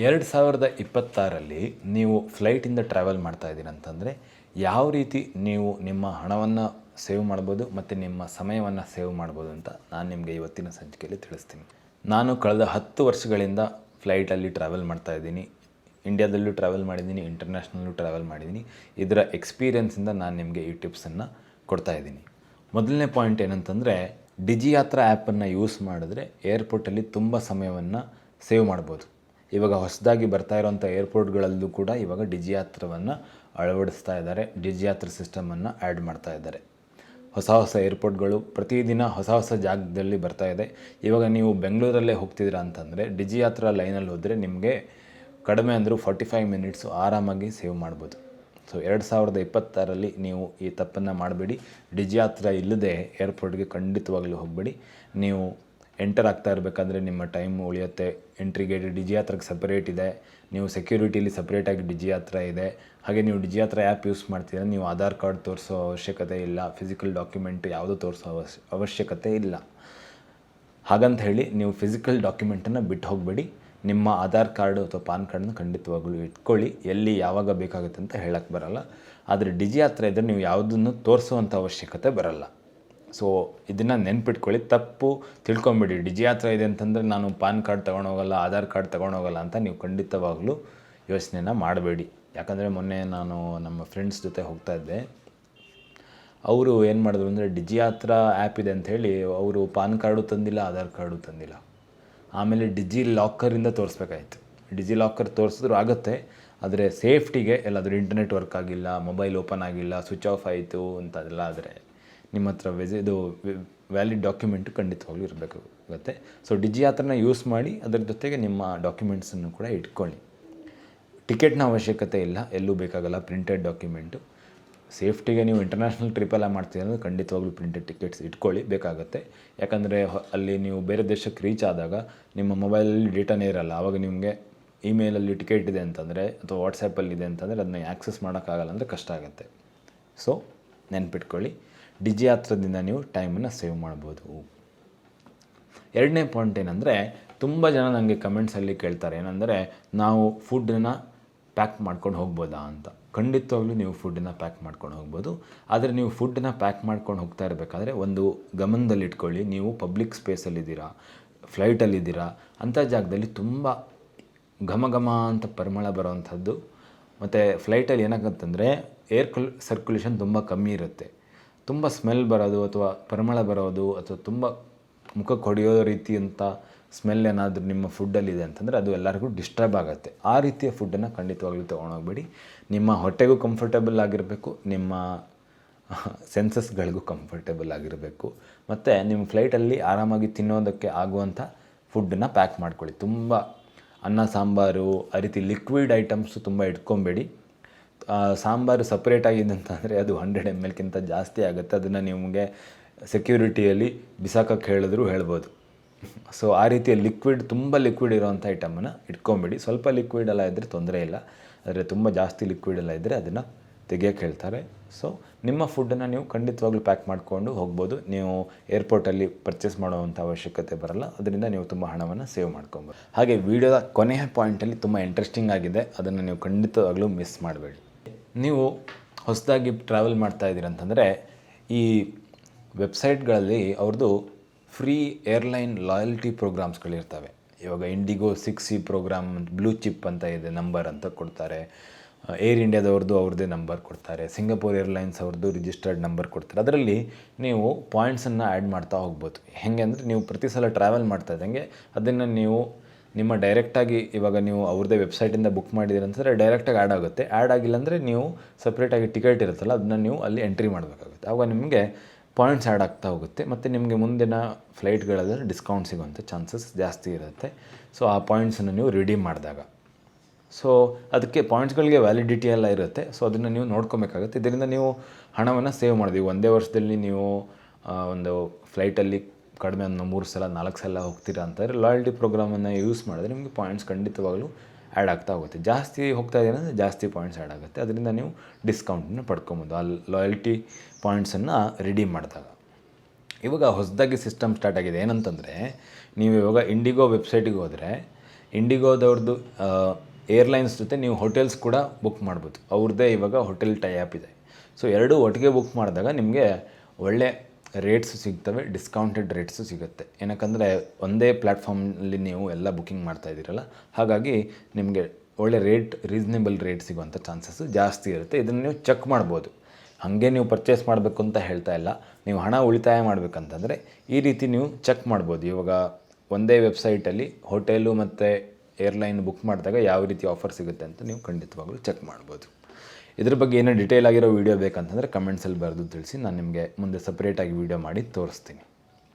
ಎರಡು ಸಾವಿರದ ಇಪ್ಪತ್ತಾರಲ್ಲಿ ನೀವು ಫ್ಲೈಟಿಂದ ಟ್ರಾವೆಲ್ ಮಾಡ್ತಾ ಇದ್ದೀರಿ ಅಂತಂದರೆ ಯಾವ ರೀತಿ ನೀವು ನಿಮ್ಮ ಹಣವನ್ನು ಸೇವ್ ಮಾಡ್ಬೋದು ಮತ್ತು ನಿಮ್ಮ ಸಮಯವನ್ನು ಸೇವ್ ಮಾಡ್ಬೋದು ಅಂತ ನಾನು ನಿಮಗೆ ಇವತ್ತಿನ ಸಂಚಿಕೆಯಲ್ಲಿ ತಿಳಿಸ್ತೀನಿ. ನಾನು ಕಳೆದ ಹತ್ತು ವರ್ಷಗಳಿಂದ ಫ್ಲೈಟಲ್ಲಿ ಟ್ರಾವೆಲ್ ಮಾಡ್ತಾ ಇದ್ದೀನಿ. ಇಂಡಿಯಾದಲ್ಲೂ ಟ್ರಾವೆಲ್ ಮಾಡಿದ್ದೀನಿ ಇಂಟರ್ನ್ಯಾಷನಲ್ಲೂ ಟ್ರಾವೆಲ್ ಮಾಡಿದ್ದೀನಿ. ಇದರ ಎಕ್ಸ್ಪೀರಿಯೆನ್ಸಿಂದ ನಾನು ನಿಮಗೆ ಈ ಟಿಪ್ಸನ್ನು ಕೊಡ್ತಾ ಇದ್ದೀನಿ. ಮೊದಲನೇ ಪಾಯಿಂಟ್ ಏನಂತಂದರೆ ಡಿಜಿಯಾತ್ರಾ ಆ್ಯಪನ್ನು ಯೂಸ್ ಮಾಡಿದ್ರೆ ಏರ್ಪೋರ್ಟಲ್ಲಿ ತುಂಬ ಸಮಯವನ್ನು ಸೇವ್ ಮಾಡ್ಬೋದು. ಇವಾಗ ಹೊಸದಾಗಿ ಬರ್ತಾ ಇರೋಂಥ ಏರ್ಪೋರ್ಟ್ಗಳಲ್ಲೂ ಕೂಡ ಇವಾಗ ಡಿಜಿಯಾತ್ರವನ್ನು ಅಳವಡಿಸ್ತಾ ಇದ್ದಾರೆ, ಡಿಜಿಯಾತ್ರ ಸಿಸ್ಟಮನ್ನು ಆ್ಯಡ್ ಮಾಡ್ತಾ ಇದ್ದಾರೆ. ಹೊಸ ಹೊಸ ಏರ್ಪೋರ್ಟ್ಗಳು ಪ್ರತಿದಿನ ಹೊಸ ಹೊಸ ಜಾಗದಲ್ಲಿ ಬರ್ತಾ ಇದೆ. ಇವಾಗ ನೀವು ಬೆಂಗಳೂರಲ್ಲೇ ಹೋಗ್ತಿದ್ದೀರಾ ಅಂತಂದರೆ ಡಿಜಿಯಾತ್ರ ಲೈನಲ್ಲಿ ಹೋದರೆ ನಿಮಗೆ ಕಡಿಮೆ ಅಂದರೂ ಫಾರ್ಟಿ ಫೈವ್ ಮಿನಿಟ್ಸು ಆರಾಮಾಗಿ ಸೇವ್ ಮಾಡ್ಬೋದು. ಸೊ ಎರಡು ಸಾವಿರದ ಇಪ್ಪತ್ತಾರಲ್ಲಿ ನೀವು ಈ ತಪ್ಪನ್ನು ಮಾಡಬೇಡಿ. ಡಿಜಿಯಾತ್ರ ಇಲ್ಲದೆ ಏರ್ಪೋರ್ಟ್ಗೆ ಖಂಡಿತವಾಗಲೂ ಹೋಗಬೇಡಿ. ನೀವು ಎಂಟರ್ ಆಗ್ತಾ ಇರಬೇಕಂದ್ರೆ ನಿಮ್ಮ ಟೈಮ್ ಉಳಿಯುತ್ತೆ. ಎಂಟ್ರಿ ಗೇಟ್ ಡಿಜಿಯಾತ್ರಕ್ಕೆ ಸಪ್ರೇಟ್ ಇದೆ. ನೀವು ಸೆಕ್ಯೂರಿಟಿಲಿ ಸಪ್ರೇಟಾಗಿ ಡಿಜಿಯಾತ್ರ ಇದೆ. ಹಾಗೆ ನೀವು ಡಿಜಿ ಹತ್ರ ಆ್ಯಪ್ ಯೂಸ್ ಮಾಡ್ತೀರಾ ನೀವು ಆಧಾರ್ ಕಾರ್ಡ್ ತೋರಿಸೋ ಅವಶ್ಯಕತೆ ಇಲ್ಲ. ಫಿಸಿಕಲ್ ಡಾಕ್ಯುಮೆಂಟ್ ಯಾವುದೂ ತೋರಿಸೋ ಅವಶ್ಯ, ಅವಶ್ಯಕತೆ ಇಲ್ಲ. ಹಾಗಂತ ಹೇಳಿ ನೀವು ಫಿಸಿಕಲ್ ಡಾಕ್ಯುಮೆಂಟನ್ನು ಬಿಟ್ಟು ಹೋಗಬೇಡಿ. ನಿಮ್ಮ ಆಧಾರ್ ಕಾರ್ಡ್ ಅಥವಾ ಪಾನ್ ಕಾರ್ಡನ್ನು ಖಂಡಿತವಾಗಲೂ ಇಟ್ಕೊಳ್ಳಿ. ಎಲ್ಲಿ ಯಾವಾಗ ಬೇಕಾಗುತ್ತೆ ಅಂತ ಹೇಳಕ್ಕೆ ಬರಲ್ಲ. ಆದರೆ ಡಿಜಿ ಹತ್ರ ಇದ್ದರೆ ನೀವು ಯಾವುದನ್ನು ತೋರಿಸುವಂಥ ಅವಶ್ಯಕತೆ ಬರಲ್ಲ. ಸೊ ಇದನ್ನು ನೆನ್ಪಿಟ್ಕೊಳ್ಳಿ. ತಪ್ಪು ತಿಳ್ಕೊಂಬಿಡಿ. ಡಿಜಿ ಹತ್ರ ಇದೆ ಅಂತಂದರೆ ನಾನು ಪಾನ್ ಕಾರ್ಡ್ ತೊಗೊಂಡೋಗಲ್ಲ, ಆಧಾರ್ ಕಾರ್ಡ್ ತೊಗೊಂಡೋಗಲ್ಲ ಅಂತ ನೀವು ಖಂಡಿತವಾಗ್ಲೂ ಯೋಚನೆನ ಮಾಡಬೇಡಿ. ಯಾಕಂದರೆ ಮೊನ್ನೆ ನಾನು ನಮ್ಮ ಫ್ರೆಂಡ್ಸ್ ಜೊತೆ ಹೋಗ್ತಾ ಇದ್ದೆ. ಅವರು ಏನು ಮಾಡಿದ್ರು ಅಂದರೆ ಡಿಜಿ ಹತ್ರ ಆ್ಯಪ್ ಇದೆ ಅಂಥೇಳಿ ಅವರು ಪಾನ್ ಕಾರ್ಡು ತಂದಿಲ್ಲ, ಆಧಾರ್ ಕಾರ್ಡು ತಂದಿಲ್ಲ. ಆಮೇಲೆ ಡಿಜಿ ಲಾಕರಿಂದ ತೋರಿಸ್ಬೇಕಾಯ್ತು. ಡಿಜಿ ಲಾಕರ್ ತೋರಿಸಿದ್ರು ಆಗುತ್ತೆ, ಆದರೆ ಸೇಫ್ಟಿಗೆ ಎಲ್ಲಾದರೂ ಇಂಟರ್ನೆಟ್ ವರ್ಕ್ ಆಗಿಲ್ಲ ಮೊಬೈಲ್ ಓಪನ್ ಆಗಿಲ್ಲ ಸ್ವಿಚ್ ಆಫ್ ಆಯಿತು ಅಂತ ಅದೆಲ್ಲ ಆದರೆ ನಿಮ್ಮ ಹತ್ರ ವೆಜ್ ಇದು ವ್ಯಾಲಿಡ್ ಡಾಕ್ಯುಮೆಂಟು ಖಂಡಿತವಾಗ್ಲೂ ಇರಬೇಕಾಗುತ್ತೆ ಸೊ ಡಿಜಿ ಯಾತ್ರನ ಯೂಸ್ ಮಾಡಿ, ಅದರ ಜೊತೆಗೆ ನಿಮ್ಮ ಡಾಕ್ಯುಮೆಂಟ್ಸನ್ನು ಕೂಡ ಇಟ್ಕೊಳ್ಳಿ. ಟಿಕೆಟ್ನ ಅವಶ್ಯಕತೆ ಇಲ್ಲ, ಎಲ್ಲೂ ಬೇಕಾಗಲ್ಲ ಪ್ರಿಂಟೆಡ್ ಡಾಕ್ಯುಮೆಂಟು ಸೇಫ್ಟಿಗೆ ನೀವು ಇಂಟರ್ನ್ಯಾಷನಲ್ ಟ್ರಿಪೆಲ್ಲ ಮಾಡ್ತೀರ ಅಂದರೆ ಖಂಡಿತವಾಗ್ಲೂ ಪ್ರಿಂಟೆಡ್ ಟಿಕೆಟ್ಸ್ ಇಟ್ಕೊಳ್ಳಿ, ಬೇಕಾಗುತ್ತೆ. ಯಾಕಂದರೆ ಅಲ್ಲಿ ನೀವು ಬೇರೆ ದೇಶಕ್ಕೆ ರೀಚ್ ಆದಾಗ ನಿಮ್ಮ ಮೊಬೈಲಲ್ಲಿ ಡೇಟಾನೇ ಇರಲ್ಲ. ಆವಾಗ ನಿಮಗೆ ಇಮೇಲಲ್ಲಿ ಟಿಕೆಟ್ ಇದೆ ಅಂತಂದರೆ ಅಥವಾ ವಾಟ್ಸಪ್ಪಲ್ಲಿ ಇದೆ ಅಂತಂದರೆ ಅದನ್ನ ಆ್ಯಕ್ಸಸ್ ಮಾಡೋಕ್ಕಾಗಲ್ಲ ಅಂದರೆ ಕಷ್ಟ ಆಗುತ್ತೆ. ಸೊ ನೆನ್ಪಿಟ್ಕೊಳ್ಳಿ. ಡಿಜಿ ಹತ್ರದಿಂದ ನೀವು ಟೈಮನ್ನು ಸೇವ್ ಮಾಡ್ಬೋದು. ಎರಡನೇ ಪಾಯಿಂಟ್ ಏನಂದರೆ, ತುಂಬ ಜನ ನನಗೆ ಕಮೆಂಟ್ಸಲ್ಲಿ ಕೇಳ್ತಾರೆ, ಏನಂದರೆ, ನಾವು ಫುಡ್ಡನ್ನು ಪ್ಯಾಕ್ ಮಾಡ್ಕೊಂಡು ಹೋಗ್ಬೋದಾ ಅಂತ. ಖಂಡಿತವಾಗ್ಲೂ ನೀವು ಫುಡ್ಡನ್ನ ಪ್ಯಾಕ್ ಮಾಡ್ಕೊಂಡು ಹೋಗ್ಬೋದು. ಆದರೆ ನೀವು ಫುಡ್ಡನ್ನ ಪ್ಯಾಕ್ ಮಾಡ್ಕೊಂಡು ಹೋಗ್ತಾ ಇರಬೇಕಾದ್ರೆ ಒಂದು ಗಮನದಲ್ಲಿಟ್ಕೊಳ್ಳಿ ನೀವು ಪಬ್ಲಿಕ್ ಸ್ಪೇಸಲ್ಲಿದ್ದೀರಾ, ಫ್ಲೈಟಲ್ಲಿದ್ದೀರಾ ಅಂಥ ಜಾಗದಲ್ಲಿ ತುಂಬ ಘಮ ಘಮ ಅಂತ ಪರಿಮಳ ಬರೋವಂಥದ್ದು. ಮತ್ತು ಫ್ಲೈಟಲ್ಲಿ ಏನಾಗುತ್ತಂದರೆ, ಏರ್ ಕಲ್ ಸರ್ಕ್ಯುಲೇಷನ್ ತುಂಬ ಕಮ್ಮಿ ಇರುತ್ತೆ. ತುಂಬ ಸ್ಮೆಲ್ ಬರೋದು ಅಥವಾ ಪರಿಮಳ ಬರೋದು ಅಥವಾ ತುಂಬ ಮುಖಕ್ಕೆ ಹೊಡೆಯೋ ರೀತಿ ಅಂತ ಸ್ಮೆಲ್ ಏನಾದರೂ ನಿಮ್ಮ ಫುಡ್ಡಲ್ಲಿದೆ ಅಂತಂದರೆ ಅದು ಎಲ್ಲರಿಗೂ ಡಿಸ್ಟರ್ಬ್ ಆಗುತ್ತೆ. ಆ ರೀತಿಯ ಫುಡ್ಡನ್ನು ಖಂಡಿತವಾಗ್ಲೂ ತೊಗೊಂಡೋಗ್ಬೇಡಿ. ನಿಮ್ಮ ಹೊಟ್ಟೆಗೂ ಕಂಫರ್ಟೇಬಲ್ ಆಗಿರಬೇಕು, ನಿಮ್ಮ ಸೆನ್ಸಸ್ಗಳಿಗೂ ಕಂಫರ್ಟೇಬಲ್ ಆಗಿರಬೇಕು. ಮತ್ತು ನಿಮ್ಮ ಫ್ಲೈಟಲ್ಲಿ ಆರಾಮಾಗಿ ತಿನ್ನೋದಕ್ಕೆ ಆಗುವಂಥ ಫುಡ್ಡನ್ನು ಪ್ಯಾಕ್ ಮಾಡ್ಕೊಳ್ಳಿ. ತುಂಬ ಅನ್ನ, ಸಾಂಬಾರು, ಆ ರೀತಿ ಲಿಕ್ವಿಡ್ ಐಟಮ್ಸು ತುಂಬ ಇಟ್ಕೊಬೇಡಿ. ಸಾಂಬಾರು ಸಪ್ರೇಟ್ ಆಗಿದೆ ಅಂತಂದರೆ ಅದು ಹಂಡ್ರೆಡ್ ಎಂ ಎಲ್ಗಿಂತ ಜಾಸ್ತಿ ಆಗುತ್ತೆ. ಅದನ್ನು ನಿಮಗೆ ಸೆಕ್ಯೂರಿಟಿಯಲ್ಲಿ ಬಿಸಾಕಕ್ಕೆ ಹೇಳಿದ್ರು ಹೇಳ್ಬೋದು. ಸೊ ಆ ರೀತಿಯ ಲಿಕ್ವಿಡ್ ತುಂಬ ಲಿಕ್ವಿಡ್ ಇರೋವಂಥ ಐಟಮನ್ನು ಇಟ್ಕೊಂಬಿಡಿ. ಸ್ವಲ್ಪ ಲಿಕ್ವಿಡ್ ಎಲ್ಲ ಇದ್ದರೆ ತೊಂದರೆ ಇಲ್ಲ. ಆದರೆ ತುಂಬ ಜಾಸ್ತಿ ಲಿಕ್ವಿಡ್ ಎಲ್ಲ ಇದ್ದರೆ ಅದನ್ನು ತೆಗಿಯೋಕ್ಕೆ ಹೇಳ್ತಾರೆ. ಸೊ ನಿಮ್ಮ ಫುಡ್ಡನ್ನು ನೀವು ಖಂಡಿತವಾಗ್ಲೂ ಪ್ಯಾಕ್ ಮಾಡಿಕೊಂಡು ಹೋಗ್ಬೋದು. ನೀವು ಏರ್ಪೋರ್ಟಲ್ಲಿ ಪರ್ಚೇಸ್ ಮಾಡುವಂಥ ಅವಶ್ಯಕತೆ ಬರಲ್ಲ. ಅದರಿಂದ ನೀವು ತುಂಬ ಹಣವನ್ನು ಸೇವ್ ಮಾಡ್ಕೊಬೋದು. ಹಾಗೆ ವೀಡಿಯೋದ ಕೊನೆಯ ಪಾಯಿಂಟಲ್ಲಿ ತುಂಬ ಇಂಟ್ರೆಸ್ಟಿಂಗ್ ಆಗಿದೆ. ಅದನ್ನು ನೀವು ಖಂಡಿತವಾಗ್ಲೂ ಮಿಸ್ ಮಾಡಬೇಡಿ. ನೀವು ಹೊಸದಾಗಿ ಟ್ರಾವೆಲ್ ಮಾಡ್ತಾ ಇದ್ದೀರ ಅಂತಂದರೆ, ಈ ವೆಬ್ಸೈಟ್ಗಳಲ್ಲಿ ಅವ್ರದ್ದು ಫ್ರೀ ಏರ್ಲೈನ್ ಲಾಯಲ್ಟಿ ಪ್ರೋಗ್ರಾಮ್ಸ್ಗಳಿರ್ತವೆ ಇವಾಗ IndiGo six C program blue chip ಅಂತ ಇದೆ ನಂಬರ್ ಅಂತ ಕೊಡ್ತಾರೆ. ಏರ್ ಇಂಡಿಯಾದವ್ರದ್ದು ಅವ್ರದ್ದೇ ನಂಬರ್ ಕೊಡ್ತಾರೆ. ಸಿಂಗಪೂರ್ ಏರ್ಲೈನ್ಸ್ ಅವ್ರದ್ದು ರಿಜಿಸ್ಟರ್ಡ್ ನಂಬರ್ ಕೊಡ್ತಾರೆ. ಅದರಲ್ಲಿ ನೀವು ಪಾಯಿಂಟ್ಸನ್ನು ಆ್ಯಡ್ ಮಾಡ್ತಾ ಹೋಗ್ಬೋದು. ಹೆಂಗೆ ಅಂದರೆ ನೀವು ಪ್ರತಿ ಸಲ ಟ್ರಾವೆಲ್ ಮಾಡ್ತಾ ಇದ್ದಂಗೆ, ಅದನ್ನು ನೀವು ನಿಮ್ಮ ಡೈರೆಕ್ಟಾಗಿ ಇವಾಗ ನೀವು ಅವ್ರದ್ದೇ ವೆಬ್ಸೈಟಿಂದ ಬುಕ್ ಮಾಡಿದ್ದೀರ ಅಂತಂದರೆ ಡೈರೆಕ್ಟಾಗಿ ಆ್ಯಡ್ ಆಗುತ್ತೆ. ಆ್ಯಡ್ ಆಗಿಲ್ಲ ಅಂದರೆ ನೀವು ಸಪ್ರೇಟಾಗಿ ಟಿಕೆಟ್ ಇರುತ್ತಲ್ಲ, ಅದನ್ನ ನೀವು ಅಲ್ಲಿ ಎಂಟ್ರಿ ಮಾಡಬೇಕಾಗುತ್ತೆ. ಆವಾಗ ನಿಮಗೆ ಪಾಯಿಂಟ್ಸ್ ಆ್ಯಡ್ ಆಗ್ತಾ ಹೋಗುತ್ತೆ ಮತ್ತು ನಿಮಗೆ ಮುಂದಿನ ಫ್ಲೈಟ್ಗಳಲ್ಲಿ ಡಿಸ್ಕೌಂಟ್ ಸಿಗುವಂಥ ಚಾನ್ಸಸ್ ಜಾಸ್ತಿ ಇರುತ್ತೆ. ಸೊ ಆ ಪಾಯಿಂಟ್ಸನ್ನು ನೀವು ರಿಡೀಮ್ ಮಾಡಿದಾಗ. ಸೊ ಅದಕ್ಕೆ ಪಾಯಿಂಟ್ಸ್ಗಳಿಗೆ ವ್ಯಾಲಿಡಿಟಿ ಎಲ್ಲ ಇರುತ್ತೆ. ಸೊ ಅದನ್ನು ನೀವು ನೋಡ್ಕೊಬೇಕಾಗುತ್ತೆ. ಇದರಿಂದ ನೀವು ಹಣವನ್ನು ಸೇವ್ ಮಾಡಿದೀವಿ ಒಂದೇ ವರ್ಷದಲ್ಲಿ ನೀವು ಒಂದು ಫ್ಲೈಟಲ್ಲಿ ಕಡಿಮೆ ಒಂದು ಮೂರು ಸಲ, ನಾಲ್ಕು ಸಲ ಹೋಗ್ತೀರಾ ಅಂತಂದರೆ ಲಾಯಲ್ಟಿ ಪ್ರೋಗ್ರಾಮನ್ನು ಯೂಸ್ ಮಾಡಿದ್ರೆ ನಿಮಗೆ ಪಾಯಿಂಟ್ಸ್ ಖಂಡಿತವಾಗ್ಲೂ ಆ್ಯಡ್ ಆಗ್ತಾ ಹೋಗುತ್ತೆ. ಜಾಸ್ತಿ ಹೋಗ್ತಾ ಇದ್ದೀರ ಅಂದರೆ ಜಾಸ್ತಿ ಪಾಯಿಂಟ್ಸ್ ಆ್ಯಡ್ ಆಗುತ್ತೆ. ಅದರಿಂದ ನೀವು ಡಿಸ್ಕೌಂಟನ್ನು ಪಡ್ಕೊಬೋದು. ಆ ಲಾಯಲ್ಟಿ ಪಾಯಿಂಟ್ಸನ್ನು ರೆಡಿ ಮಾಡಿದಾಗ. ಇವಾಗ ಹೊಸದಾಗಿ ಸಿಸ್ಟಮ್ ಸ್ಟಾರ್ಟ್ ಆಗಿದೆ. ಏನಂತಂದರೆ, ನೀವು ಇವಾಗ ಇಂಡಿಗೋ ವೆಬ್ಸೈಟಿಗೆ ಹೋದರೆ ಇಂಡಿಗೋದವ್ರದ್ದು ಏರ್ಲೈನ್ಸ್ ಜೊತೆ ನೀವು ಹೋಟೆಲ್ಸ್ ಕೂಡ ಬುಕ್ ಮಾಡ್ಬೋದು. ಅವ್ರದ್ದೇ ಇವಾಗ ಹೋಟೆಲ್ ಟೈ ಆ್ಯಪ್ ಇದೆ. ಸೊ ಎರಡೂ ಒಟ್ಟಿಗೆ ಬುಕ್ ಮಾಡಿದಾಗ ನಿಮಗೆ ಒಳ್ಳೆ ರೇಟ್ಸು ಸಿಗ್ತವೆ ಡಿಸ್ಕೌಂಟೆಡ್ ರೇಟ್ಸು ಸಿಗುತ್ತೆ. ಏನಕ್ಕಂದರೆ ಒಂದೇ ಪ್ಲ್ಯಾಟ್ಫಾರ್ಮಲ್ಲಿ ನೀವು ಎಲ್ಲ ಬುಕ್ಕಿಂಗ್ ಮಾಡ್ತಾ ಇದ್ದೀರಲ್ಲ, ಹಾಗಾಗಿ ನಿಮಗೆ ಒಳ್ಳೆ ರೇಟ್ ರೀಸ್ನೇಬಲ್ ರೇಟ್ ಸಿಗುವಂಥ ಚಾನ್ಸಸ್ಸು ಜಾಸ್ತಿ ಇರುತ್ತೆ. ಇದನ್ನು ನೀವು ಚೆಕ್ ಮಾಡ್ಬೋದು. ಹಾಗೆ ನೀವು ಪರ್ಚೇಸ್ ಮಾಡಬೇಕು ಅಂತ ಹೇಳ್ತಾ ಇಲ್ಲ. ನೀವು ಹಣ ಉಳಿತಾಯ ಮಾಡಬೇಕಂತಂದರೆ ಈ ರೀತಿ ನೀವು ಚೆಕ್ ಮಾಡ್ಬೋದು. ಇವಾಗ ಒಂದೇ ವೆಬ್ಸೈಟಲ್ಲಿ ಹೋಟೆಲು ಮತ್ತು ಏರ್ಲೈನ್ ಬುಕ್ ಮಾಡಿದಾಗ ಯಾವ ರೀತಿ ಆಫರ್ ಸಿಗುತ್ತೆ ಅಂತ ನೀವು ಖಂಡಿತವಾಗ್ಲೂ ಚೆಕ್ ಮಾಡ್ಬೋದು. ಇದ್ರ ಬಗ್ಗೆ ಏನೋ ಡಿಟೇಲ್ ಆಗಿರೋ ವೀಡಿಯೋ ಬೇಕಂತಂದರೆ ಕಮೆಂಟ್ಸಲ್ಲಿ ಬರೆದು ತಿಳಿಸಿ, ನಾನು ನಿಮಗೆ ಮುಂದೆ ಸಪ್ರೇಟಾಗಿ ವೀಡಿಯೋ ಮಾಡಿ ತೋರಿಸ್ತೀನಿ.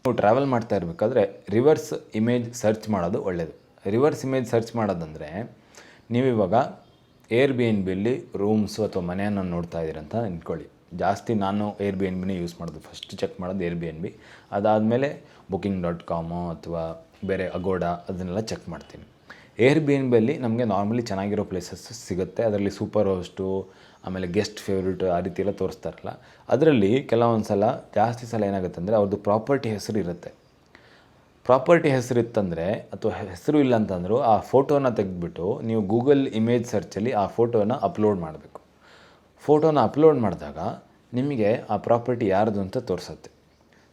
ನೀವು ಟ್ರಾವೆಲ್ ಮಾಡ್ತಾ ಇರಬೇಕಾದ್ರೆ ರಿವರ್ಸ್ ಇಮೇಜ್ ಸರ್ಚ್ ಮಾಡೋದು ಒಳ್ಳೆಯದು ರಿವರ್ಸ್ ಇಮೇಜ್ ಸರ್ಚ್ ಮಾಡೋದಂದರೆ ನೀವಿವಾಗ ಏರ್ ಬಿ ಎನ್ ಬಿಯಲ್ಲಿ ರೂಮ್ಸು ಅಥವಾ ಮನೆಯನ್ನು ನೋಡ್ತಾ ಇದ್ದೀರಂತ ಅಂದ್ಕೊಳ್ಳಿ ಜಾಸ್ತಿ ನಾನು ಏರ್ ಬಿ ಎನ್ ಬಿನೇ ಯೂಸ್ ಮಾಡೋದು. ಫಸ್ಟ್ ಚೆಕ್ ಮಾಡೋದು ಏರ್ ಬಿ ಎನ್ ಬಿ ಅದಾದಮೇಲೆ ಬುಕಿಂಗ್ ಡಾಟ್ ಕಾಮು ಅಥವಾ ಬೇರೆ ಅಗೋಡಾ ಅದನ್ನೆಲ್ಲ ಚೆಕ್ ಮಾಡ್ತೀನಿ. ಏರ್ ಬಿ ಎನ್ ಬಿಯಲ್ಲಿ ನಮಗೆ ನಾರ್ಮಲಿ ಚೆನ್ನಾಗಿರೋ ಪ್ಲೇಸಸ್ ಸಿಗುತ್ತೆ. ಅದರಲ್ಲಿ ಸೂಪರ್ ಹೋಸ್ಟು ಆಮೇಲೆ ಗೆಸ್ಟ್ ಫೇವ್ರೇಟ್ ಆ ರೀತಿ ಎಲ್ಲ ತೋರಿಸ್ತಾರಲ್ಲ, ಅದರಲ್ಲಿ ಕೆಲವೊಂದು ಸಲ ಜಾಸ್ತಿ ಸಲ ಏನಾಗುತ್ತೆ ಅಂದರೆ ಅವ್ರದ್ದು ಪ್ರಾಪರ್ಟಿ ಹೆಸರು ಇರುತ್ತೆ. ಪ್ರಾಪರ್ಟಿ ಹೆಸರು ಇತ್ತಂದರೆ ಅಥವಾ ಹೆಸರು ಇಲ್ಲ ಅಂತಂದರೂ ಆ ಫೋಟೋನ ತೆಗೆದುಬಿಟ್ಟು ನೀವು ಗೂಗಲ್ ಇಮೇಜ್ ಸರ್ಚಲ್ಲಿ ಆ ಫೋಟೋನ ಅಪ್ಲೋಡ್ ಮಾಡಬೇಕು. ಫೋಟೋನ ಅಪ್ಲೋಡ್ ಮಾಡಿದಾಗ ನಿಮಗೆ ಆ ಪ್ರಾಪರ್ಟಿ ಯಾರ್ದು ಅಂತ ತೋರಿಸುತ್ತೆ.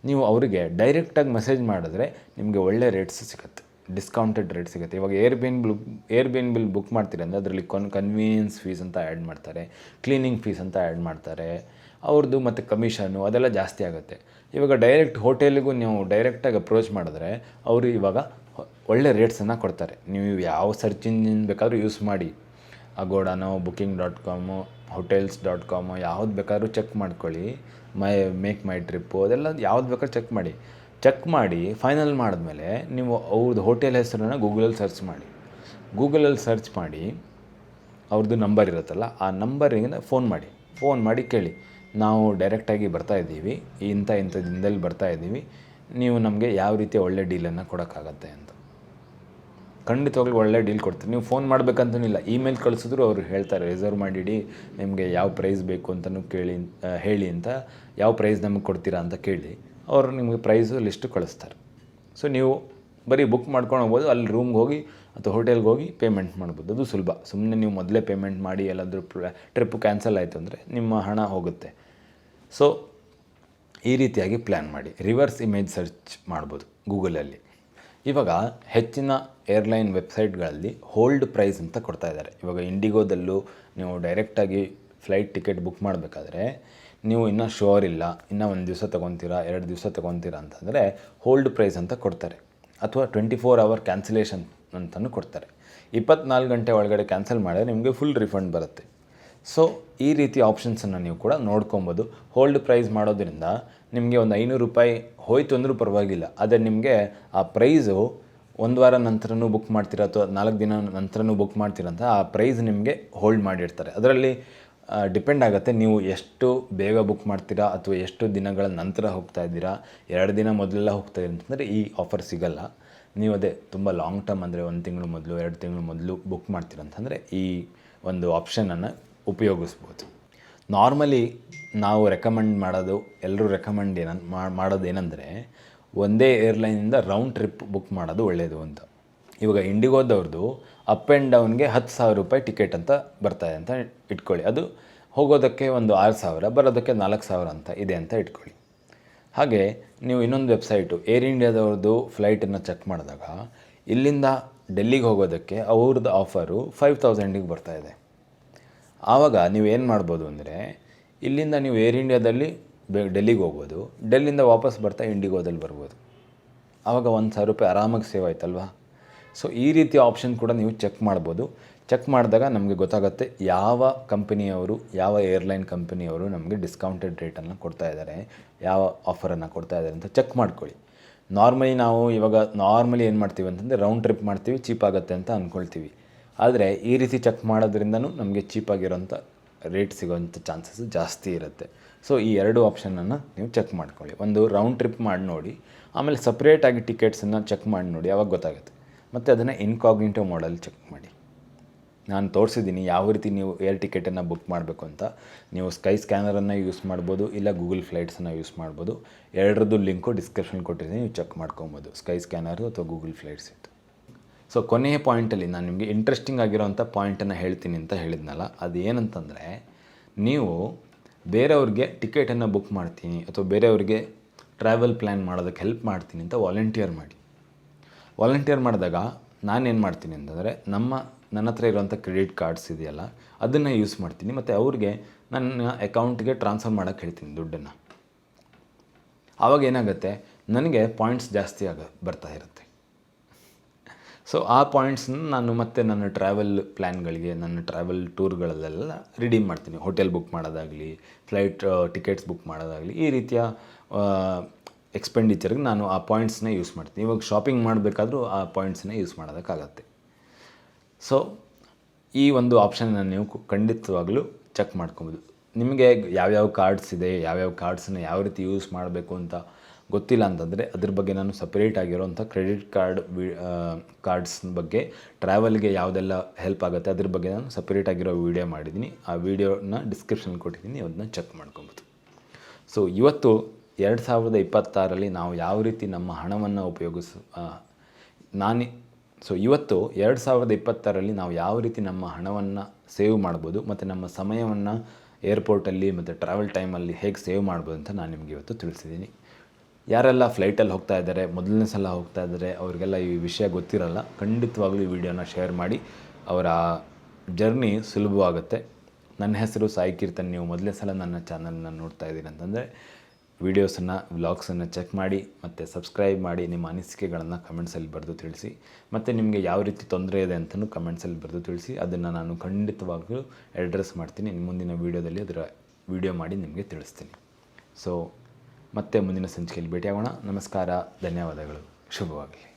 ನೀವು ಅವರಿಗೆ ಡೈರೆಕ್ಟಾಗಿ ಮೆಸೇಜ್ ಮಾಡಿದ್ರೆ ನಿಮಗೆ ಒಳ್ಳೆ ರೇಟ್ಸ್ ಸಿಗುತ್ತೆ. ಡಿಸ್ಕೌಂಟೆಡ್ ರೇಟ್ ಸಿಗುತ್ತೆ. ಇವಾಗ air bin bill Airbnb book ಮಾಡ್ತೀರಿ ಅಂದರೆ ಅದರಲ್ಲಿ ಕೊನ್ ಕನ್ವೀನಿಯನ್ಸ್ ಫೀಸ್ ಅಂತ ಆ್ಯಡ್ ಮಾಡ್ತಾರೆ ಕ್ಲೀನಿಂಗ್ ಫೀಸ್ ಅಂತ ಆ್ಯಡ್ ಮಾಡ್ತಾರೆ ಅವ್ರದ್ದು ಮತ್ತು ಕಮಿಷನು ಅದೆಲ್ಲ ಜಾಸ್ತಿ ಆಗುತ್ತೆ. ಇವಾಗ ಡೈರೆಕ್ಟ್ ಹೋಟೆಲಿಗೂ ನೀವು ಡೈರೆಕ್ಟಾಗಿ ಅಪ್ರೋಚ್ ಮಾಡಿದ್ರೆ ಅವರು ಇವಾಗ ಒಳ್ಳೆ ರೇಟ್ಸನ್ನು ಕೊಡ್ತಾರೆ. ನೀವು ಯಾವ ಸರ್ಚ್ ಇಂಜಿನ್ ಬೇಕಾದರೂ ಯೂಸ್ ಮಾಡಿ. ಅಗೋಡಾನೋ booking dot com hotels dot com ಯಾವ್ದು ಬೇಕಾದ್ರೂ ಚೆಕ್ ಮಾಡ್ಕೊಳ್ಳಿ. ಮೈ ಮೇಕ್ ಮೈ ಟ್ರಿಪ್ಪು ಅದೆಲ್ಲ ಯಾವ್ದು ಬೇಕಾದ್ರೂ ಚೆಕ್ ಮಾಡಿ. ಚೆಕ್ ಮಾಡಿ ಫೈನಲ್ ಮಾಡಿದ್ಮೇಲೆ ನೀವು ಅವ್ರದ್ದು ಹೋಟೆಲ್ ಹೆಸರನ್ನು ಗೂಗಲಲ್ಲಿ ಸರ್ಚ್ ಮಾಡಿ. ಗೂಗಲಲ್ಲಿ ಸರ್ಚ್ ಮಾಡಿ ಅವ್ರದ್ದು ನಂಬರ್ ಇರುತ್ತಲ್ಲ, ಆ ನಂಬರಿಗೆ ಫೋನ್ ಮಾಡಿ. ಫೋನ್ ಮಾಡಿ ಕೇಳಿ, ನಾವು ಡೈರೆಕ್ಟಾಗಿ ಬರ್ತಾ ಇದ್ದೀವಿ, ಇಂಥ ಇಂಥ ದಿನದಲ್ಲಿ ಬರ್ತಾ ಇದ್ದೀವಿ, ನೀವು ನಮಗೆ ಯಾವ ರೀತಿಯ ಒಳ್ಳೆ ಡೀಲನ್ನು ಕೊಡೋಕ್ಕಾಗತ್ತೆ ಅಂತ. ಖಂಡಿತವಾಗ್ಲೂ ಒಳ್ಳೆ ಡೀಲ್ ಕೊಡ್ತಾರೆ ನೀವು ಫೋನ್ ಮಾಡಬೇಕಂತನಿಲ್ಲ ಇಮೇಲ್ ಕಳಿಸಿದ್ರು ಅವರು ಹೇಳ್ತಾರೆ ರಿಸರ್ವ್ ಮಾಡಿಡಿ, ನಿಮಗೆ ಯಾವ ಪ್ರೈಸ್ ಬೇಕು ಅಂತಲೂ ಕೇಳಿ ಹೇಳಿ ಅಂತ, ಯಾವ ಪ್ರೈಸ್ ನಮಗೆ ಕೊಡ್ತೀರಾ ಅಂತ ಕೇಳಿ. ಅವರು ನಿಮಗೆ ಪ್ರೈಸು ಲಿಸ್ಟು ಕಳಿಸ್ತಾರೆ. ಸೊ ನೀವು ಬರೀ ಬುಕ್ ಮಾಡ್ಕೊಂಡು ಹೋಗ್ಬೋದು, ಅಲ್ಲಿ ರೂಮ್ಗೆ ಹೋಗಿ ಅಥವಾ ಹೋಟೆಲ್ಗೆ ಹೋಗಿ ಪೇಮೆಂಟ್ ಮಾಡ್ಬೋದು. ಅದು ಸುಲಭ. ಸುಮ್ಮನೆ ನೀವು ಮೊದಲೇ ಪೇಮೆಂಟ್ ಮಾಡಿ ಎಲ್ಲಾದರೂ ಟ್ರಿಪ್ ಕ್ಯಾನ್ಸಲ್ ಆಯಿತು ಅಂದರೆ ನಿಮ್ಮ ಹಣ ಹೋಗುತ್ತೆ. ಸೊ ಈ ರೀತಿಯಾಗಿ ಪ್ಲ್ಯಾನ್ ಮಾಡಿ. ರಿವರ್ಸ್ ಇಮೇಜ್ ಸರ್ಚ್ ಮಾಡ್ಬೋದು ಗೂಗಲಲ್ಲಿ ಇವಾಗ ಹೆಚ್ಚಿನ ಏರ್ಲೈನ್ ವೆಬ್ಸೈಟ್ಗಳಲ್ಲಿ ಹೋಲ್ಡ್ ಪ್ರೈಸ್ ಅಂತ ಕೊಡ್ತಾ ಇದ್ದಾರೆ. ಇವಾಗ ಇಂಡಿಗೋದಲ್ಲೂ ನೀವು ಡೈರೆಕ್ಟಾಗಿ ಫ್ಲೈಟ್ ಟಿಕೆಟ್ ಬುಕ್ ಮಾಡಬೇಕಾದ್ರೆ ನೀವು ಇನ್ನೂ ಶೋರ್ ಇಲ್ಲ, ಇನ್ನೂ ಒಂದು ದಿವಸ ತೊಗೊತೀರಾ, ಎರಡು ದಿವಸ ತೊಗೊತೀರಾ ಅಂತಂದರೆ ಹೋಲ್ಡ್ ಪ್ರೈಸ್ ಅಂತ ಕೊಡ್ತಾರೆ. ಅಥವಾ ಟ್ವೆಂಟಿ ಫೋರ್ ಅವರ್ ಕ್ಯಾನ್ಸಲೇಷನ್ ಅಂತಲೂ ಕೊಡ್ತಾರೆ. ಇಪ್ಪತ್ನಾಲ್ಕು ಗಂಟೆ ಒಳಗಡೆ ಕ್ಯಾನ್ಸಲ್ ಮಾಡಿದ್ರೆ ನಿಮಗೆ ಫುಲ್ ರಿಫಂಡ್ ಬರುತ್ತೆ. ಸೊ ಈ ರೀತಿ ಆಪ್ಷನ್ಸನ್ನು ನೀವು ಕೂಡ ನೋಡ್ಕೊಬೋದು. ಹೋಲ್ಡ್ ಪ್ರೈಸ್ ಮಾಡೋದ್ರಿಂದ ನಿಮಗೆ ಒಂದು ಐನೂರು ರೂಪಾಯಿ ಹೋಯ್ತು ಅಂದರೂ ಪರವಾಗಿಲ್ಲ. ಆದರೆ ನಿಮಗೆ ಆ ಪ್ರೈಸು ಒಂದು ವಾರ ನಂತರನೂ ಬುಕ್ ಮಾಡ್ತೀರಾ ಅಥವಾ ನಾಲ್ಕು ದಿನ ನಂತರನೂ ಬುಕ್ ಮಾಡ್ತೀರಾ ಅಂತ ಆ ಪ್ರೈಸ್ ನಿಮಗೆ ಹೋಲ್ಡ್ ಮಾಡಿರ್ತಾರೆ. ಅದರಲ್ಲಿ ಡಿಪೆಂಡ್ ಆಗುತ್ತೆ ನೀವು ಎಷ್ಟು ಬೇಗ ಬುಕ್ ಮಾಡ್ತೀರಾ ಅಥವಾ ಎಷ್ಟು ದಿನಗಳ ನಂತರ ಹೋಗ್ತಾ ಇದ್ದೀರಾ? ಎರಡು ದಿನ ಮೊದಲೆಲ್ಲ ಹೋಗ್ತಾ ಇದ್ದೀರಿ ಅಂತಂದರೆ ಈ ಆಫರ್ ಸಿಗಲ್ಲ. ನೀವು ಅದೇ ತುಂಬ ಲಾಂಗ್ ಟರ್ಮ್ ಅಂದರೆ ಒಂದು ತಿಂಗಳು ಮೊದಲು, ಎರಡು ತಿಂಗಳು ಮೊದಲು ಬುಕ್ ಮಾಡ್ತೀರಂತಂದರೆ ಈ ಒಂದು ಆಪ್ಷನನ್ನು ಉಪಯೋಗಿಸ್ಬೋದು. ನಾರ್ಮಲಿ ನಾವು ರೆಕಮೆಂಡ್ ಮಾಡೋದು ಎಲ್ಲರೂ ರೆಕಮೆಂಡ್ ಏನ ಮಾಡೋದು ಏನಂದರೆ ಒಂದೇ ಏರ್ಲೈನಿಂದ ರೌಂಡ್ ಟ್ರಿಪ್ ಬುಕ್ ಮಾಡೋದು ಒಳ್ಳೆಯದು ಅಂತ. ಇವಾಗ ಇಂಡಿಗೋದವ್ರದ್ದು ಅಪ್ ಆ್ಯಂಡ್ ಡೌನ್ಗೆ ಹತ್ತು ಸಾವಿರ ರೂಪಾಯಿ ಟಿಕೆಟ್ ಅಂತ ಬರ್ತಾಯಿದೆ ಅಂತ ಇಟ್ಕೊಳ್ಳಿ. ಅದು ಹೋಗೋದಕ್ಕೆ ಒಂದು ಆರು ಸಾವಿರ, ಬರೋದಕ್ಕೆ ನಾಲ್ಕು ಸಾವಿರ ಅಂತ ಇದೆ ಅಂತ ಇಟ್ಕೊಳ್ಳಿ. ಹಾಗೆ ನೀವು ಇನ್ನೊಂದು ವೆಬ್ಸೈಟು ಏರ್ ಇಂಡಿಯಾದವ್ರದ್ದು ಫ್ಲೈಟನ್ನು ಚೆಕ್ ಮಾಡಿದಾಗ ಇಲ್ಲಿಂದ ಡೆಲ್ಲಿಗೆ ಹೋಗೋದಕ್ಕೆ ಅವ್ರದ್ದು ಆಫರು ಫೈವ್ ತೌಸಂಡಿಗೆ ಬರ್ತಾಯಿದೆ ಆವಾಗ ನೀವು ಏನು ಮಾಡ್ಬೋದು ಅಂದರೆ ಇಲ್ಲಿಂದ ನೀವು ಏರ್ ಇಂಡಿಯಾದಲ್ಲಿ ಡೆಲ್ಲಿಗೆ ಹೋಗ್ಬೋದು. ಡೆಲ್ಲಿಂದ ವಾಪಸ್ ಬರ್ತಾ ಇಂಡಿಗೋದಲ್ಲಿ ಬರ್ಬೋದು. ಆವಾಗ ಒಂದು ಸಾವಿರ ರೂಪಾಯಿ ಆರಾಮಾಗಿ ಸೇವ್ ಆಯ್ತಲ್ವಾ? ಸೊ ಈ ರೀತಿಯ ಆಪ್ಷನ್ ಕೂಡ ನೀವು ಚೆಕ್ ಮಾಡ್ಬೋದು. ಚೆಕ್ ಮಾಡಿದಾಗ ನಮಗೆ ಗೊತ್ತಾಗುತ್ತೆ ಯಾವ ಕಂಪನಿಯವರು, ಯಾವ ಏರ್ಲೈನ್ ಕಂಪನಿಯವರು ನಮಗೆ ಡಿಸ್ಕೌಂಟೆಡ್ ರೇಟನ್ನು ಕೊಡ್ತಾ ಇದ್ದಾರೆ ಯಾವ ಆಫರನ್ನು ಕೊಡ್ತಾ ಇದ್ದಾರೆ ಅಂತ ಚೆಕ್ ಮಾಡ್ಕೊಳ್ಳಿ. ನಾರ್ಮಲಿ ನಾವು ಇವಾಗ ನಾರ್ಮಲಿ ಏನು ಮಾಡ್ತೀವಿ ಅಂತಂದರೆ ರೌಂಡ್ ಟ್ರಿಪ್ ಮಾಡ್ತೀವಿ ಚೀಪ್ ಆಗುತ್ತೆ ಅಂತ ಅಂದ್ಕೊಳ್ತೀವಿ ಆದರೆ ಈ ರೀತಿ ಚೆಕ್ ಮಾಡೋದ್ರಿಂದನೂ ನಮಗೆ ಚೀಪಾಗಿರೋಂಥ ರೇಟ್ ಸಿಗೋಂಥ ಚಾನ್ಸಸ್ ಜಾಸ್ತಿ ಇರುತ್ತೆ. ಸೊ ಈ ಎರಡು ಆಪ್ಷನನ್ನು ನೀವು ಚೆಕ್ ಮಾಡ್ಕೊಳ್ಳಿ. ಒಂದು ರೌಂಡ್ ಟ್ರಿಪ್ ಮಾಡಿ ನೋಡಿ, ಆಮೇಲೆ ಸಪ್ರೇಟಾಗಿ ಟಿಕೆಟ್ಸನ್ನು ಚೆಕ್ ಮಾಡಿ ನೋಡಿ ಅವಾಗ ಗೊತ್ತಾಗುತ್ತೆ. ಮತ್ತು ಅದನ್ನು ಇನ್ಕಾಗ್ನಿಟೋ ಮೋಡಲ್ಲಿ ಚೆಕ್ ಮಾಡಿ. ನಾನು ತೋರಿಸಿದ್ದೀನಿ ಯಾವ ರೀತಿ ನೀವು ಏರ್ ಟಿಕೆಟನ್ನು ಬುಕ್ ಮಾಡಬೇಕು ಅಂತ. ನೀವು ಸ್ಕೈ ಸ್ಕ್ಯಾನರನ್ನು ಯೂಸ್ ಮಾಡ್ಬೋದು, ಇಲ್ಲ ಗೂಗಲ್ ಫ್ಲೈಟ್ಸನ್ನು ಯೂಸ್ ಮಾಡ್ಬೋದು. ಎರಡರದ್ದು ಲಿಂಕು ಡಿಸ್ಕ್ರಿಪ್ಷನ್ ಕೊಟ್ಟಿದ್ದೀನಿ ನೀವು ಚೆಕ್ ಮಾಡ್ಕೊಬೋದು. ಸ್ಕೈ ಸ್ಕ್ಯಾನರು ಅಥವಾ ಗೂಗಲ್ ಫ್ಲೈಟ್ಸ್ ಇತ್ತು ಸೊ ಕೊನೆಯ ಪಾಯಿಂಟಲ್ಲಿ ನಾನು ನಿಮಗೆ ಇಂಟ್ರೆಸ್ಟಿಂಗ್ ಆಗಿರೋವಂಥ ಪಾಯಿಂಟನ್ನು ಹೇಳ್ತೀನಿ ಅಂತ ಹೇಳಿದ್ನಲ್ಲ ಅದು ಏನಂತಂದರೆ ನೀವು ಬೇರೆಯವ್ರಿಗೆ ಟಿಕೆಟನ್ನು ಬುಕ್ ಮಾಡ್ತೀನಿ, ಅಥವಾ ಬೇರೆಯವ್ರಿಗೆ ಟ್ರಾವೆಲ್ ಪ್ಲ್ಯಾನ್ ಮಾಡೋದಕ್ಕೆ ಹೆಲ್ಪ್ ಮಾಡ್ತೀನಿ ಅಂತ ವಾಲಂಟಿಯರ್ ಮಾಡಿ. ವಾಲಂಟಿಯರ್ ಮಾಡಿದಾಗ ನಾನೇನು ಮಾಡ್ತೀನಿ ಅಂತಂದರೆ ನಮ್ಮ, ನನ್ನ ಹತ್ರ ಇರುವಂಥ ಕ್ರೆಡಿಟ್ ಕಾರ್ಡ್ಸ್ ಇದೆಯಲ್ಲ, ಅದನ್ನು ಯೂಸ್ ಮಾಡ್ತೀನಿ. ಮತ್ತು ಅವ್ರಿಗೆ ನನ್ನ ಅಕೌಂಟ್ಗೆ ಟ್ರಾನ್ಸ್ಫರ್ ಮಾಡೋಕ್ಕೆ ಹೇಳ್ತೀನಿ ದುಡ್ಡನ್ನು. ಆವಾಗ ಏನಾಗುತ್ತೆ, ನನಗೆ ಪಾಯಿಂಟ್ಸ್ ಜಾಸ್ತಿ ಆಗ, ಬರ್ತಾ ಇರುತ್ತೆ. ಸೊ ಆ ಪಾಯಿಂಟ್ಸ್ನ ನಾನು ಮತ್ತೆ ನನ್ನ ಟ್ರಾವೆಲ್ ಪ್ಲ್ಯಾನ್ಗಳಿಗೆ ನನ್ನ ಟ್ರಾವೆಲ್ ಟೂರ್ಗಳಲ್ಲೆಲ್ಲ ರಿಡೀಮ್ ಮಾಡ್ತೀನಿ. ಹೋಟೆಲ್ ಬುಕ್ ಮಾಡೋದಾಗಲಿ ಫ್ಲೈಟ್ ಟಿಕೆಟ್ಸ್ ಬುಕ್ ಮಾಡೋದಾಗಲಿ, ಈ ರೀತಿಯ ಎಕ್ಸ್ಪೆಂಡಿಚರ್ಗೆ ನಾನು ಆ ಪಾಯಿಂಟ್ಸ್ನ ಯೂಸ್ ಮಾಡ್ತೀನಿ. ಇವಾಗ ಶಾಪಿಂಗ್ ಮಾಡಬೇಕಾದ್ರೂ ಆ ಪಾಯಿಂಟ್ಸ್ನ ಯೂಸ್ ಮಾಡೋದಕ್ಕಾಗತ್ತೆ. ಸೊ ಈ ಒಂದು ಆಪ್ಷನ್ನ ನೀವು ಖಂಡಿತವಾಗಲೂ ಚೆಕ್ ಮಾಡ್ಕೊಬೋದು. ನಿಮಗೆ ಯಾವ್ಯಾವ ಕಾರ್ಡ್ಸ್ ಇದೆ, ಯಾವ್ಯಾವ ಕಾರ್ಡ್ಸನ್ನ ಯಾವ ರೀತಿ ಯೂಸ್ ಮಾಡಬೇಕು ಅಂತ ಗೊತ್ತಿಲ್ಲ ಅಂತಂದರೆ ಅದ್ರ ಬಗ್ಗೆ ನಾನು ಸಪ್ರೇಟ್ ಆಗಿರೋಂಥ ಕ್ರೆಡಿಟ್ ಕಾರ್ಡ್ ವಿ ಕಾರ್ಡ್ಸ್ ಬಗ್ಗೆ ಟ್ರಾವೆಲ್ಗೆ ಯಾವುದೆಲ್ಲ ಹೆಲ್ಪ್ ಆಗುತ್ತೆ ಅದ್ರ ಬಗ್ಗೆ ನಾನು ಸಪ್ರೇಟ್ ಆಗಿರೋ ವೀಡಿಯೋ ಮಾಡಿದ್ದೀನಿ. ಆ ವೀಡಿಯೋನ ಡಿಸ್ಕ್ರಿಪ್ಷನ್ ಕೊಟ್ಟಿದ್ದೀನಿ, ಅದನ್ನ ಚೆಕ್ ಮಾಡ್ಕೊಬೋದು. ಸೊ ಇವತ್ತು ಎರಡು ಸಾವಿರದ ಇಪ್ಪತ್ತಾರಲ್ಲಿ ನಾವು ಯಾವ ರೀತಿ ನಮ್ಮ ಹಣವನ್ನು ಉಪಯೋಗಿಸ ನಾನು, ಸೊ ಇವತ್ತು ಎರಡು ಸಾವಿರದ ಇಪ್ಪತ್ತಾರಲ್ಲಿ ನಾವು ಯಾವ ರೀತಿ ನಮ್ಮ ಹಣವನ್ನು ಸೇವ್ ಮಾಡ್ಬೋದು ಮತ್ತು ನಮ್ಮ ಸಮಯವನ್ನು ಏರ್ಪೋರ್ಟಲ್ಲಿ ಮತ್ತು ಟ್ರಾವೆಲ್ ಟೈಮಲ್ಲಿ ಹೇಗೆ ಸೇವ್ ಮಾಡ್ಬೋದು ಅಂತ ನಾನು ನಿಮಗೆ ಇವತ್ತು ತಿಳಿಸಿದ್ದೀನಿ. ಯಾರೆಲ್ಲ ಫ್ಲೈಟಲ್ಲಿ ಹೋಗ್ತಾ ಇದ್ದಾರೆ, ಮೊದಲನೇ ಸಲ ಹೋಗ್ತಾ ಇದ್ದಾರೆ, ಅವರಿಗೆಲ್ಲ ಈ ವಿಷಯ ಗೊತ್ತಿರಲ್ಲ, ಖಂಡಿತವಾಗಲೂ ಈ ವಿಡಿಯೋನ ಶೇರ್ ಮಾಡಿ, ಅವರ ಜರ್ನಿ ಸುಲಭವಾಗುತ್ತೆ. ನನ್ನ ಹೆಸರು ಸಾಯಿ ಕೀರ್ತನ್, ನೀವು ಮೊದಲನೇ ಸಲ ನನ್ನ ಚಾನಲ್ನ ನೋಡ್ತಾ ಇದ್ದೀರಿ ಅಂತಂದರೆ ವೀಡಿಯೋಸನ್ನು, ವ್ಲಾಗ್ಸನ್ನು ಚೆಕ್ ಮಾಡಿ ಮತ್ತು ಸಬ್ಸ್ಕ್ರೈಬ್ ಮಾಡಿ ನಿಮ್ಮ ಅನಿಸಿಕೆಗಳನ್ನು ಕಮೆಂಟ್ಸಲ್ಲಿ ಬರೆದು ತಿಳಿಸಿ. ಮತ್ತು ನಿಮಗೆ ಯಾವ ರೀತಿ ತೊಂದರೆ ಇದೆ ಅಂತಲೂ ಕಮೆಂಟ್ಸಲ್ಲಿ ಬರೆದು ತಿಳಿಸಿ. ಅದನ್ನು ನಾನು ಖಂಡಿತವಾಗಲೂ ಅಡ್ರೆಸ್ ಮಾಡ್ತೀನಿ. ಮುಂದಿನ ವೀಡಿಯೋದಲ್ಲಿ ಅದರ ವೀಡಿಯೋ ಮಾಡಿ ನಿಮಗೆ ತಿಳಿಸ್ತೀನಿ. ಸೊ ಮತ್ತೆ ಮುಂದಿನ ಸಂಚಿಕೆಯಲ್ಲಿ ಭೇಟಿಯಾಗೋಣ. ನಮಸ್ಕಾರ, ಧನ್ಯವಾದಗಳು. ಶುಭವಾಗಲಿ.